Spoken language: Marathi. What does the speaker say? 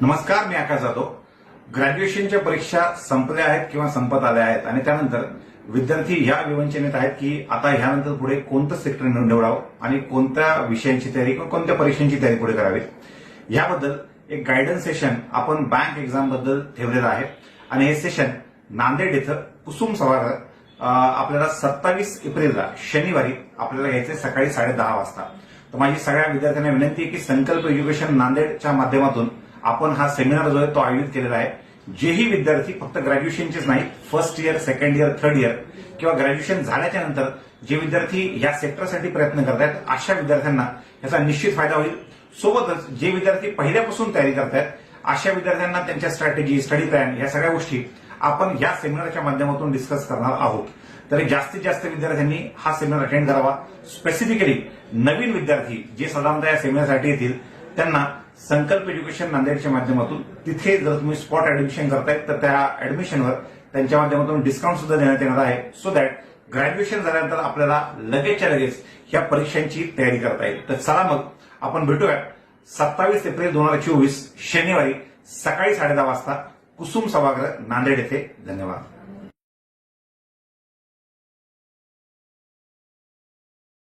नमस्कार मी आकाश जाधव. ग्रॅज्युएशनच्या परीक्षा संपल्या आहेत किंवा संपत आल्या आहेत आणि त्यानंतर विद्यार्थी ह्या विवंचनेत आहेत की आता ह्यानंतर पुढे कोणतं सेक्टर निवडावं आणि कोणत्या विषयांची तयारी किंवा कोणत्या परीक्षांची तयारी पुढे करावी? याबद्दल एक गायडन्स सेशन आपण बँक एक्झामबद्दल ठेवलेलं आहे. आणि हे सेशन नांदेड इथं कुसुम सभागृह आपल्याला सत्तावीस एप्रिलला शनिवारी आपल्याला घ्यायचे सकाळी साडेदहा वाजता. तर माझी सगळ्या विद्यार्थ्यांना विनंती आहे की संकल्प एज्युकेशन नांदेडच्या माध्यमातून आपण हा सेमिनार जो आहे तो आयोजित केलेला आहे जेही विद्यार्थी फक्त ग्रॅज्युएशनचेच नाही first year second year third year किंवा ग्रॅज्युएशन झाल्याच्यानंतर जे विद्यार्थी या सेक्टरसाठी प्रयत्न करत आहेत अशा विद्यार्थ्यांना याचा निश्चित फायदा होईल. सोबतच जे विद्यार्थी पहिल्यापासून तयारी करतायत अशा विद्यार्थ्यांना त्यांच्या स्ट्रॅटेजी स्टडी प्लॅन या सगळ्या गोष्टी आपण या सेमिनारच्या माध्यमातून डिस्कस करणार आहोत. तरी जास्तीत जास्त विद्यार्थ्यांनी हा सेमिनार अटेंड करावा. स्पेसिफिकली नवीन विद्यार्थी जे साधारणतः या सेमिनारसाठी येतील त्यांना संकल्प एज्युकेशन नांदेडच्या माध्यमातून तिथे जर तुम्ही स्पॉट ऍडमिशन करतायत तर त्या ऍडमिशनवर त्यांच्या माध्यमातून डिस्काउंट सुद्धा देण्यात येणार आहे. सो दॅट ग्रॅज्युएशन झाल्यानंतर आपल्याला लगेचच्या लगेच ह्या परीक्षांची तयारी करता येईल. तर चला मग आपण भेटूया सत्तावीस एप्रिल दोन हजार चोवीस शनिवारी सकाळी साडेदहा वाजता कुसुम सभागृह नांदेड येथे. धन्यवाद.